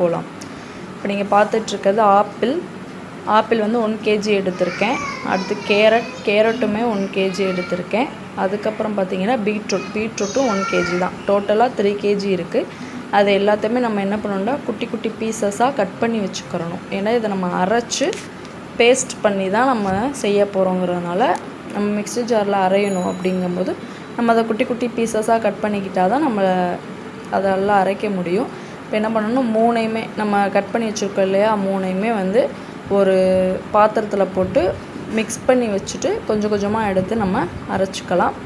போகலாம் இப்போ நீங்கள் பார்த்துட்ருக்கிறது ஆப்பிள். ஆப்பிள் வந்து ஒன் கேஜி எடுத்திருக்கேன். அடுத்து கேரட் கேரட்டுமே ஒன் கேஜி எடுத்திருக்கேன். அதுக்கப்புறம் பார்த்தீங்கன்னா பீட்ரூட். பீட்ரூட்டும் ஒன் கேஜி தான். டோட்டலாக த்ரீ கேஜி இருக்குது அது எல்லாத்தையுமே நம்ம என்ன பண்ணணும்னா குட்டி குட்டி பீசஸாக கட் பண்ணி வச்சுக்கிறணும். ஏன்னா இதை நம்ம அரைச்சி பேஸ்ட் பண்ணி தான் நம்ம செய்ய போகிறோங்கிறதுனால நம்ம மிக்ஸி ஜாரில் அரையணும் அப்படிங்கும்போது நம்ம அதை குட்டி குட்டி பீசஸாக கட் பண்ணிக்கிட்டால் தான் நம்ம அதெல்லாம் அரைக்க முடியும். இப்போ என்ன பண்ணணும் மூணையுமே நம்ம கட் பண்ணி வச்சுருக்கோம் இல்லையா மூணையுமே வந்து ஒரு பாத்திரத்தில் போட்டு மிக்ஸ் பண்ணி வச்சுட்டு கொஞ்சம் கொஞ்சமாக எடுத்து நம்ம அரைச்சிக்கலாம்.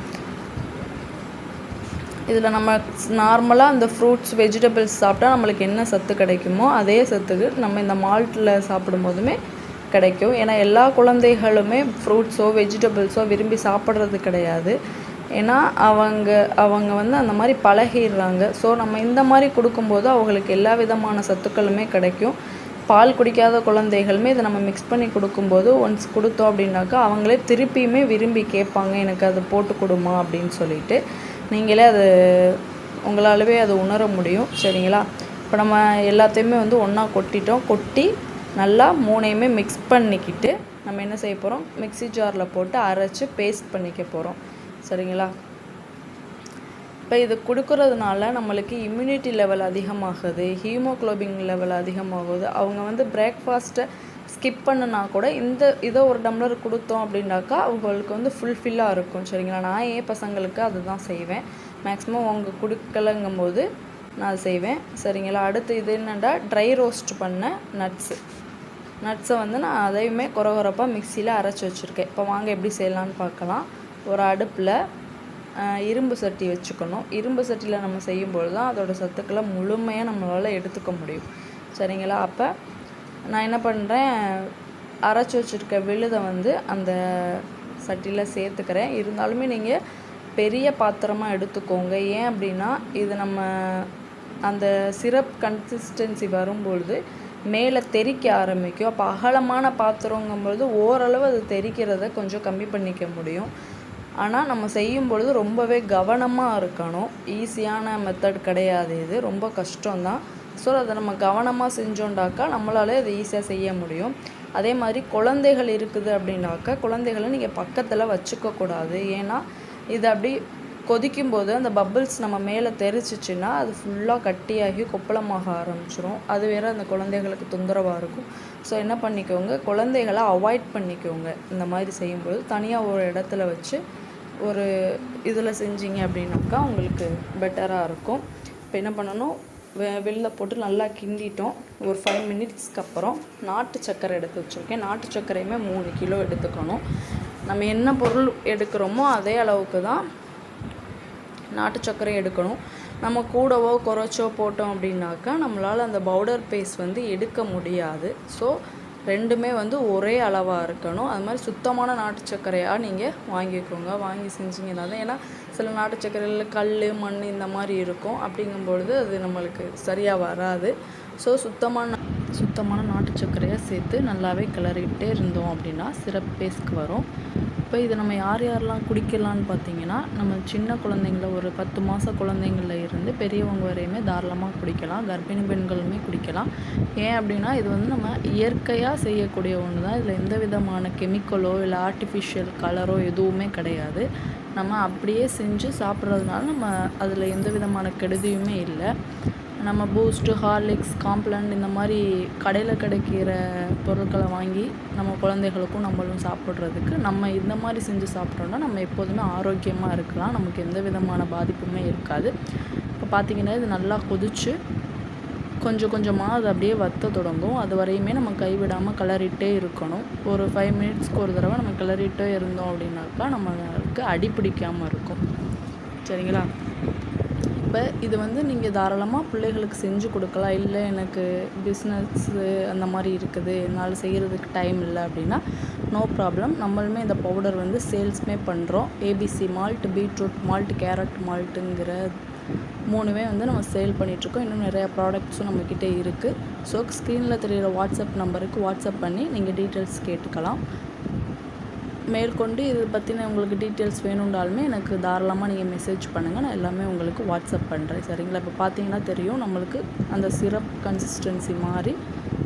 இதில் நம்ம நார்மலாக இந்த ஃப்ரூட்ஸ் வெஜிடபிள்ஸ் சாப்பிட்டா நம்மளுக்கு என்ன சத்து கிடைக்குமோ அதே சத்துக்கு நம்ம இந்த மால்ட்டில் சாப்பிடும் போதுமே கிடைக்கும். ஏன்னா எல்லா குழந்தைகளுமே ஃப்ரூட்ஸோ வெஜிடபிள்ஸோ விரும்பி சாப்பிட்றது கிடையாது. ஏன்னா அவங்க அவங்க வந்து அந்த மாதிரி பழகிடுறாங்க. ஸோ நம்ம இந்த மாதிரி கொடுக்கும்போது அவங்களுக்கு எல்லா விதமான சத்துக்களுமே கிடைக்கும். பால் குடிக்காத குழந்தைகளுமே இதை நம்ம மிக்ஸ் பண்ணி கொடுக்கும்போது ஒன்ஸ் கொடுத்தோம் அப்படின்னாக்கா அவங்களே திருப்பியுமே விரும்பி கேட்பாங்க எனக்கு அது போட்டு கொடுமா? அப்படின்னு சொல்லிட்டு. நீங்களே அது உங்களாலவே அது உணர முடியும். சரிங்களா? இப்போ நம்ம எல்லாத்தையுமே வந்து ஒன்றா கொட்டிட்டோம். கொட்டி நல்லா மூணையுமே மிக்ஸ் பண்ணிக்கிட்டு நம்ம என்ன செய்ய போகிறோம் மிக்ஸி ஜாரில் போட்டு அரைச்சி பேஸ்ட் பண்ணிக்க போகிறோம் சரிங்களா? இப்போ இது கொடுக்கறதுனால நம்மளுக்கு இம்யூனிட்டி லெவல் அதிகமாகுது ஹீமோக்ளோபின் லெவல் அதிகமாகுது. அவங்க வந்து பிரேக்ஃபாஸ்ட்டை ஸ்கிப் பண்ணுனா கூட இந்த இதை ஒரு டம்ளர் கொடுத்தோம் அப்படின்னாக்கா அவங்களுக்கு வந்து ஃபுல்ஃபில்லாக இருக்கும் சரிங்களா? நான் ஏன் பசங்களுக்கு அதுதான் செய்வேன். மேக்ஸிமம் அவங்க கொடுக்கலங்கும் போது நான் செய்வேன் சரிங்களா? அடுத்து இது என்னென்னா ட்ரை ரோஸ்ட் பண்ண நட்ஸு நட்ஸை வந்து நான் அதையுமே குறை குறப்பாக மிக்சியில் அரைச்சி வச்சுருக்கேன். இப்போ வாங்க எப்படி செய்யலான்னு பார்க்கலாம். ஒரு அடுப்பில் இரும்பு சட்டி வச்சுக்கணும். இரும்பு சட்டியில் நம்ம செய்யும்பொழுது தான் அதோடய சத்துக்களை முழுமையாக நம்மளால் எடுத்துக்க முடியும். சரிங்களா? அப்போ நான் என்ன பண்ணுறேன் அரைச்சி வச்சுருக்க விழுதை வந்து அந்த சட்டியில் சேர்த்துக்கிறேன். இருந்தாலுமே நீங்கள் பெரிய பாத்திரமாக எடுத்துக்கோங்க. ஏன் அப்படின்னா இது நம்ம அந்த சிரப் கன்சிஸ்டன்சி வரும்பொழுது மேலே தெறிக்க ஆரம்பிக்கும். அப்போ அகலமான பாத்திரங்கும்பொழுது ஓரளவு அது தெறிக்கிறத கொஞ்சம் கம்மி பண்ணிக்க முடியும். ஆனால் நம்ம செய்யும் பொழுது ரொம்பவே கவனமாக இருக்கணும். ஈஸியான மெத்தட் கிடையாது இது. ரொம்ப கஷ்டம்தான். ஸோ அதை நம்ம கவனமாக செஞ்சோண்டாக்கா நம்மளாலே அதை ஈஸியாக செய்ய முடியும். அதே மாதிரி குழந்தைகள் இருக்குது அப்படின்னாக்கா குழந்தைகளை நீங்கள் பக்கத்தில் வச்சுக்கக்கூடாது. ஏன்னா இது அப்படி கொதிக்கும்போது அந்த பப்பிள்ஸ் நம்ம மேலே தெரிச்சிச்சின்னா அது ஃபுல்லாக கட்டியாகி கொப்பளமாக ஆரம்பிச்சிரும். அது வேறு அந்த குழந்தைகளுக்கு தொந்தரவாக இருக்கும். ஸோ என்ன பண்ணிக்கோங்க? குழந்தைகளை அவாய்ட் பண்ணிக்கோங்க. இந்த மாதிரி செய்யும்போது தனியாக ஒரு இடத்துல வச்சு ஒரு இதில் செஞ்சீங்க அப்படின்னாக்கா உங்களுக்கு பெட்டராக இருக்கும். இப்போ என்ன பண்ணணும்? வெ வெளில போட்டு நல்லா கிண்டிட்டோம். ஒரு ஃபைவ் மினிட்ஸ்க்கு அப்புறம் நாட்டு சர்க்கரை எடுத்து வச்சுருக்கேன். நாட்டு சர்க்கரையுமே மூணு கிலோ எடுத்துக்கணும். நம்ம என்ன பொருள் எடுக்கிறோமோ அதே அளவுக்கு தான் நாட்டு சர்க்கரை எடுக்கணும். நம்ம கூடவோ குறைச்சோ போட்டோம் அப்படின்னாக்கா நம்மளால் அந்த பவுடர் பேஸ்ட் வந்து எடுக்க முடியாது. ஸோ ரெண்டுமே வந்து ஒரே அளவாக இருக்கணும். அது மாதிரி சுத்தமான நாட்டு சர்க்கரையாக நீங்கள் வாங்கிக்கோங்க. வாங்கி செஞ்சீங்கன்னா தான். ஏன்னா சில நாட்டு சர்க்கரையில் கல் மண் இந்த மாதிரி இருக்கும். அப்படிங்கும்பொழுது அது நம்மளுக்கு சரியாக வராது. ஸோ சுத்தமான சுத்தமான நாட்டு சர்க்கரையை சேர்த்து நல்லாவே கிளறிக்கிட்டே இருந்தோம் அப்படின்னா சிரப் பேஸ்க்கு வரும். இப்போ இதை நம்ம யார் யாரெல்லாம் குடிக்கலான்னு பார்த்தீங்கன்னா நம்ம சின்ன குழந்தைங்கள ஒரு பத்து மாத குழந்தைங்கள இருந்து பெரியவங்க வரையுமே தாராளமாக குடிக்கலாம். கர்ப்பிணி பெண்களுமே குடிக்கலாம். ஏன் அப்படின்னா இது வந்து நம்ம இயற்கையாக செய்யக்கூடிய ஒன்று தான் இதில் எந்த விதமான கெமிக்கலோ இல்லை ஆர்டிஃபிஷியல் கலரோ எதுவுமே கிடையாது. நம்ம அப்படியே செஞ்சு சாப்பிட்றதுனால நம்ம அதில் எந்த விதமான கெடுதியுமே இல்லை. நம்ம பூஸ்ட்டு ஹார்லிக்ஸ் காம்ப்ளான் இந்த மாதிரி கடையில் கிடைக்கிற பொருட்களை வாங்கி நம்ம குழந்தைகளுக்கும் நம்மளும் சாப்பிட்றதுக்கு நம்ம இந்த மாதிரி செஞ்சு சாப்பிட்றோன்னா நம்ம எப்போதுமே ஆரோக்கியமாக இருக்கலாம். நமக்கு எந்த விதமான பாதிப்புமே இருக்காது. இப்போ பார்த்திங்கன்னா இது நல்லா கொதிச்சு கொஞ்சம் கொஞ்சமாக அது அப்படியே வத்த தொடங்கும். அது வரையுமே நம்ம கைவிடாமல் கிளறிட்டே இருக்கணும். ஒரு ஃபைவ் மினிட்ஸ்க்கு ஒரு தடவை நம்ம கிளறிட்டே இருந்தோம் அப்படின்னாக்கா நம்மளுக்கு அடி பிடிக்காமல் இருக்கும். சரிங்களா? இப்போ இது வந்து நீங்கள் தாராளமாக பிள்ளைகளுக்கு செஞ்சு கொடுக்கலாம். இல்லை எனக்கு பிஸ்னஸ்ஸு அந்த மாதிரி இருக்குது. என்னால் செய்கிறதுக்கு டைம் இல்லை அப்படின்னா நோ ப்ராப்ளம் நம்மளுமே இந்த பவுடர் வந்து சேல்ஸ்மே பண்ணுறோம் ABC malt beetroot malt carrot மால்ட்டுங்கிற மூணுமே வந்து நம்ம சேல் பண்ணிகிட்ருக்கோம் இன்னும் நிறையா ப்ராடக்ட்ஸும் நம்மக்கிட்ட இருக்குது ஸோ ஸ்க்ரீனில் தெரிகிற வாட்ஸ்அப் நம்பருக்கு வாட்ஸ்அப் பண்ணி நீங்கள் டீட்டெயில்ஸ் கேட்டுக்கலாம். மேற்கொண்டு இது பற்றின உங்களுக்கு டீட்டெயில்ஸ் வேணும்னாலுமே எனக்கு தாராளமாக நீங்கள் மெசேஜ் பண்ணுங்கள் நான் எல்லாமே உங்களுக்கு வாட்ஸ்அப் பண்ணுறேன் சரிங்களா? இப்போ பார்த்தீங்கன்னா தெரியும் நம்மளுக்கு அந்த சிரப் கன்சிஸ்டன்சி மாதிரி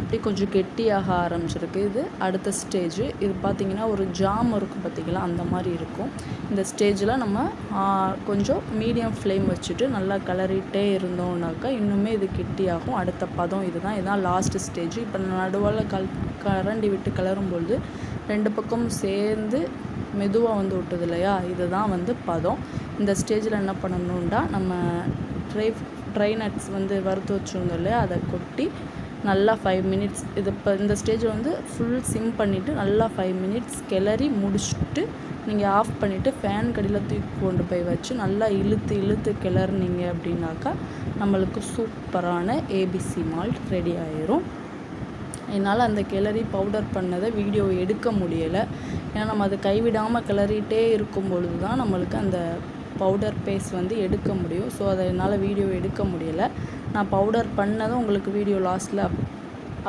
அப்படி கொஞ்சம் கெட்டியாக ஆரம்பிச்சிருக்கு. இது அடுத்த ஸ்டேஜ் இது பார்த்திங்கன்னா ஒரு ஜாம் இருக்கும் பார்த்திங்களா அந்த மாதிரி இருக்கும். இந்த ஸ்டேஜில் நம்ம கொஞ்சம் மீடியம் ஃப்ளேம் வச்சுட்டு நல்லா கிளறிட்டே இருந்தோம்னாக்கா இன்னுமே இது கெட்டியாகும். அடுத்த பதம் இதுதான். இதுதான் லாஸ்ட் ஸ்டேஜ் இப்போ நடுவில் கல் கரண்டி விட்டு கிளறும் பொழுது ரெண்டு பக்கம் சேர்ந்து மெதுவாக வந்து விட்டுது இல்லையா இதுதான் வந்து பதம். இந்த ஸ்டேஜில் என்ன பண்ணணும்டா நம்ம ட்ரை ட்ரை நட்ஸ் வந்து வறுத்து வச்சுருந்தோம் இல்லையா? அதை கொட்டி நல்லா ஃபைவ் மினிட்ஸ் இது இப்போ இந்த ஸ்டேஜில் வந்து ஃபுல் சிம் பண்ணிவிட்டு நல்லா ஃபைவ் மினிட்ஸ் கிளறி முடிச்சுட்டு நீங்கள் ஆஃப் பண்ணிவிட்டு ஃபேன் கடியில் தூக்கி கொண்டு போய் வச்சு நல்லா இழுத்து இழுத்து கிளறுனீங்க அப்படின்னாக்கா நம்மளுக்கு சூப்பரான ஏபிசி மால்ட் ரெடி ஆயிரும். என்னால் அந்த கிளறி பவுடர் பண்ணதை வீடியோ எடுக்க முடியலை. ஏன்னா நம்ம அதை கைவிடாமல் கிளறிட்டே இருக்கும் பொழுது தான் நம்மளுக்கு அந்த பவுடர் பேஸ்ட் வந்து எடுக்க முடியும். ஸோ அதை என்னால் வீடியோ எடுக்க முடியலை. நான் பவுடர் பண்ணதும் உங்களுக்கு வீடியோ லாஸ்ட்டில் அப்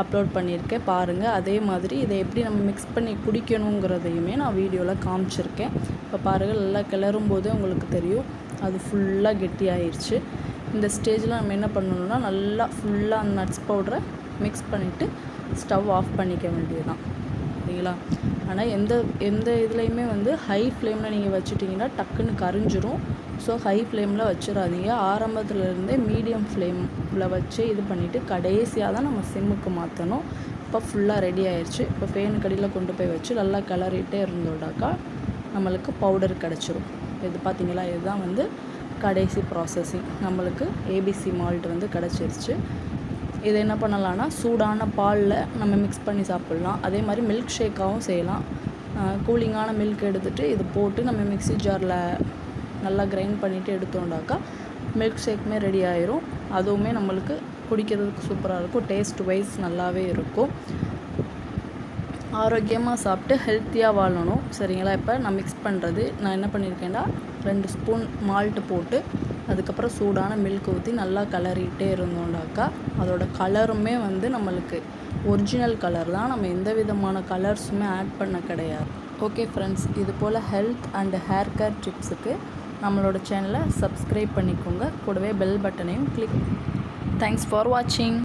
அப்லோட் பண்ணியிருக்கேன். பாருங்கள் அதே மாதிரி இதை எப்படி நம்ம மிக்ஸ் பண்ணி குடிக்கணுங்கிறதையுமே நான் வீடியோவில் காமிச்சிருக்கேன். இப்போ பாருங்கள் நல்லா கிளறும் போதே உங்களுக்கு தெரியும். அது ஃபுல்லாக கெட்டியாயிருச்சு. இந்த ஸ்டேஜில் நம்ம என்ன பண்ணணும்னா நல்லா ஃபுல்லாக அந்த நட்ஸ் பவுடரை மிக்ஸ் பண்ணிவிட்டு ஸ்டவ் ஆஃப் பண்ணிக்க வேண்டியதுதான். சரிங்களா? ஆனால் எந்த எந்த இதுலேயுமே வந்து ஹை ஃப்ளேமில் நீங்கள் வச்சுட்டிங்கன்னா டக்குன்னு கரிஞ்சிரும். ஸோ ஹை ஃப்ளேமில் வச்சிடாதீங்க ஆரம்பத்துலேருந்தே மீடியம் ஃப்ளேமில் வச்சு இது பண்ணிவிட்டு கடைசியாக தான் நம்ம சிம்முக்கு மாற்றணும் இப்போ ஃபுல்லாக ரெடி ஆயிடுச்சு இப்போ ஃபேனு கடியில் கொண்டு போய் வச்சு நல்லா கிளறிட்டே இருந்தோடாக்கா நம்மளுக்கு பவுடர் கிடச்சிரும். இது பார்த்திங்களா இதுதான் வந்து கடைசி ப்ராசஸிங் நம்மளுக்கு ஏபிசி மால்ட் வந்து கிடச்சிருச்சு. இதை என்ன பண்ணலான்னா சூடான பாலில் நம்ம மிக்ஸ் பண்ணி சாப்பிட்லாம். அதே மாதிரி மில்க் ஷேக்காகவும் செய்யலாம். கூலிங்கான மில்க் எடுத்துகிட்டு இது போட்டு நம்ம மிக்ஸி ஜாரில் நல்லா கிரைண்ட் பண்ணிவிட்டு எடுத்தோண்டாக்கா மில்க் ஷேக்குமே ரெடி ஆயிரும். அதுவுமே நம்மளுக்கு குடிக்கிறதுக்கு சூப்பராக இருக்கும். டேஸ்ட் வைஸ் நல்லாவே இருக்கும். ஆரோக்கியமாக சாப்பிட்டு ஹெல்த்தியாக வாழணும். சரிங்களா? இப்போ நான் மிக்ஸ் பண்ணுறது நான் என்ன பண்ணியிருக்கேன்டா ரெண்டு ஸ்பூன் மால்ட்டு போட்டு அதுக்கப்புறம் சூடான மில்க் ஊற்றி நல்லா கலரிட்டே இருந்தோம்னாக்கா அதோட கலருமே வந்து நம்மளுக்கு ஒரிஜினல் கலர் தான். நம்ம எந்த விதமான கலர்ஸுமே ஆட் பண்ண கிடையாது. ஓகே ஃப்ரெண்ட்ஸ் இது போல் ஹெல்த் அண்ட் ஹேர் கேர் டிப்ஸுக்கு நம்மளோட சேனலை சப்ஸ்கிரைப் பண்ணிக்கோங்க. கூடவே பெல் பட்டனையும் கிளிக் தேங்க்ஸ் ஃபார் வாட்சிங்